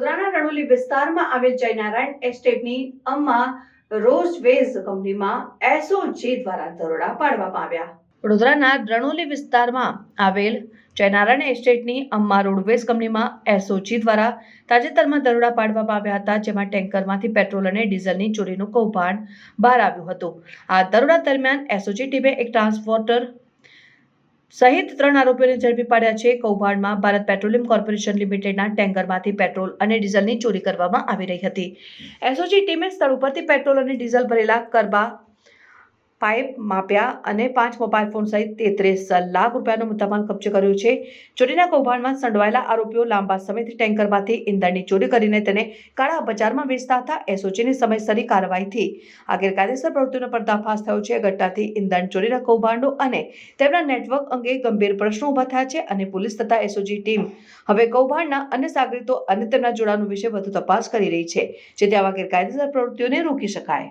રણોલી વિસ્તારમાં આવેલ જયનારાયણ એસ્ટેટની અમ્મા રોઝવેઝ કંપનીમાં એસઓજી દ્વારા દરોડા પાડવામાં આવ્યા. વડોદરાના રણોલી વિસ્તારમાં આવેલ જયનારાયણ એસ્ટેટની અમ્મા રોડવેઝ કંપનીમાં એસઓજી દ્વારા તાજેતરમાં દરોડા પાડવામાં આવ્યા હતા, જેમાં ટેન્કરમાંથી પેટ્રોલ અને ડીઝલની ચોરીનું કૌભાંડ બહાર આવ્યું હતું. આ દરોડા દરમિયાન એસઓજી ટીમે એક ટ્રાન્સપોર્ટર સહિત ત્રણ આરોપીઓને ઝડપી પાડ્યા છે. કૌભાંડમાં ભારત પેટ્રોલિયમ કોર્પોરેશન લિમિટેડના ટેન્કરમાંથી પેટ્રોલ અને ડીઝલની ચોરી કરવામાં આવી રહી હતી. એસઓજી ટીમે સ્થળ ઉપરથી પેટ્રોલ અને ડીઝલ ભરેલા કરબા પાઇપ માપ્યા અને પાંચ મોબાઈલ ફોન સહિત તેત્રીસ લાખ રૂપિયાનો મુદ્દામાલ કબજે કર્યો છે. ચોરીના કૌભાંડમાં સંડવાયેલા આરોપીઓ લાંબા સમયથી ટેન્કરમાંથી ઇંધણની ચોરી કરીને તેને કાળા બજારમાં વેચતા હતા. એસઓજીની સમયસરી કાર્યવાહીથી આ ગેરકાયદેસર પ્રવૃત્તિનો પર્દાફાશ થયો છે. ઘટનાથી ઇંધણ ચોરીના કૌભાંડો અને તેમના નેટવર્ક અંગે ગંભીર પ્રશ્નો ઊભા થયા છે અને પોલીસ તથા એસઓજી ટીમ હવે કૌભાંડના અન્ય સાગરીતો અને તેમના જોડાણો વિશે વધુ તપાસ કરી રહી છે જેથી આવા ગેરકાયદેસર પ્રવૃત્તિઓને રોકી શકાય.